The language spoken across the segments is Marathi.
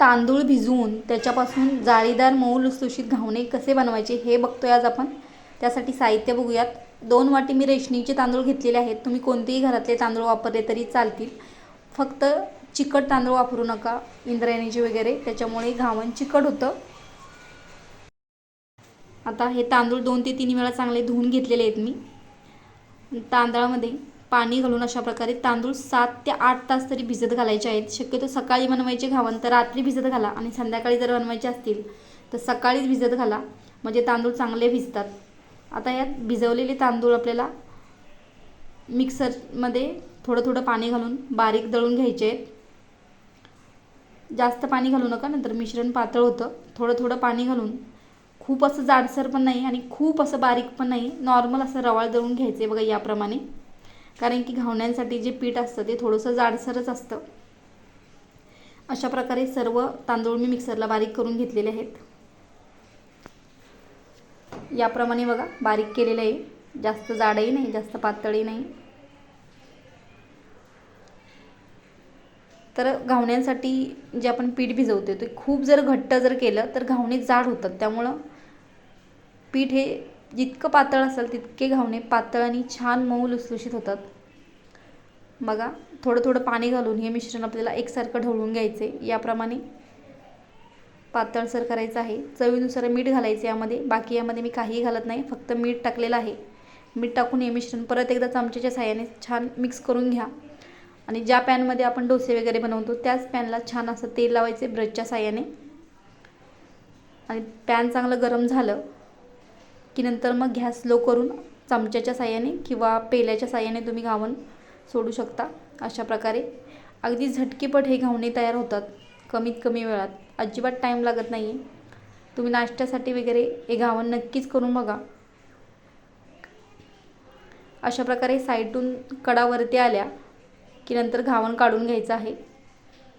तांदूळ भिजवून त्याच्यापासून जाळीदार मऊ लुसलुशीत घावणे कसे बनवायचे हे बघतोय आज आपण. त्यासाठी साहित्य बघूयात. दोन वाटी मी रेशनीचे तांदूळ घेतलेले आहेत. तुम्ही कोणतेही घरातले तांदूळ वापरले तरी चालतील. फक्त चिकट तांदूळ वापरू नका इंद्रायणीचे वगैरे. त्याच्यामुळे घावण चिकट होतं. आता हे तांदूळ दोन ते तीन वेळा चांगले धुवून घेतलेले आहेत मी. तांदळामध्ये पाणी घालून अशा प्रकारे तांदूळ सात ते आठ तास तरी भिजत घालायचे आहेत. शक्यतो सकाळी बनवायचे घावन तर रात्री भिजत घाला आणि संध्याकाळी जर बनवायचे असतील तर सकाळीच भिजत घाला. म्हणजे तांदूळ चांगले भिजतात. आता यात भिजवलेले तांदूळ आपल्याला मिक्सरमध्ये थोडं थोडं पाणी घालून बारीक दळून घ्यायचे आहेत. जास्त पाणी घालू नका नंतर मिश्रण पातळ होतं. थोडं थोडं पाणी घालून खूप असं जाडसर पण नाही आणि खूप असं बारीक पण नाही. नॉर्मल असं रवाळ दळून घ्यायचं आहे बघा याप्रमाणे. कारण की घावण्यांसाठी जे पीठ असतं ते थोडंसं जाडसरच असतं. अशा प्रकारे सर्व तांदूळ मी मिक्सरला बारीक करून घेतलेले आहेत. याप्रमाणे बघा बारीक केलेलं आहे. जास्त जाडही नाही जास्त पातळही नाही. तर घावण्यांसाठी जे आपण पीठ भिजवतो ते खूप जर घट्ट जर केलं तर घावणे जाड होतात. त्यामुळं पीठ हे जितकं पातळ असेल तितके घावणे पातळ आणि छान मऊ लुसलुशीत होतात. बघा थोडं थोडं पाणी घालून हे मिश्रण आपल्याला एकसारखं ढवळून घ्यायचे याप्रमाणे पातळसर करायचं आहे. चवीनुसार मीठ घालायचे यामध्ये. बाकी यामध्ये मी काहीही घालत नाही. फक्त मीठ टाकलेलं आहे. मीठ टाकून हे मिश्रण परत एकदा चमच्याच्या साह्याने छान मिक्स करून घ्या. आणि ज्या पॅनमध्ये आपण डोसे वगैरे बनवतो त्याच पॅनला छान असं तेल लावायचे ब्रशच्या साह्याने आणि पॅन चांगलं गरम झालं की नंतर मग गॅस लो करून चमच्याच्या साह्याने किंवा पेल्याच्या साह्याने तुम्ही घावण सोडू शकता अशा प्रकारे. अगदी झटकीपट हे घावणे तयार होतात कमीत कमी वेळात. अजिबात टाईम लागत नाही आहे तुम्ही नाश्त्यासाठी वगैरे हे घावण नक्कीच करून बघा. अशा प्रकारे साईडून कडावरती आल्या की नंतर घावण काढून घ्यायचं आहे.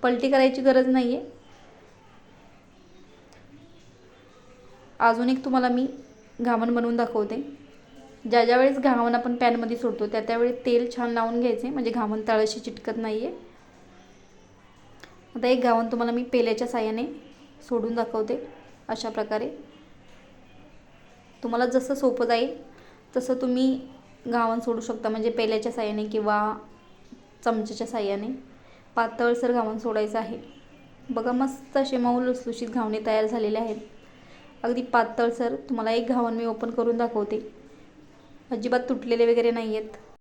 पलटी करायची गरज नाही आहे अजून एक तुम्हाला मी घावण बनवून दाखवते. ज्या ज्या वेळेस घावण आपण पॅनमध्ये सोडतो त्या त्यावेळी तेल छान लावून घ्यायचे म्हणजे घावण तळाशी चिटकत नाही आहे आता एक घावण तुम्हाला मी पेल्याच्या साह्याने सोडून दाखवते अशा प्रकारे. तुम्हाला जसं सोपं जाईल तसं तुम्ही घावण सोडू शकता म्हणजे पेल्याच्या साह्याने किंवा चमच्याच्या साह्याने. पातळसर घावण सोडायचं आहे. बघा मस्त असे मऊ लुसलुशीत घावणे तयार झालेले आहेत. अगदी पातळसर तुम्हाला एक घावन मी ओपन करून दाखवते. अजिबात तुटलेले वगैरे नाही आहेत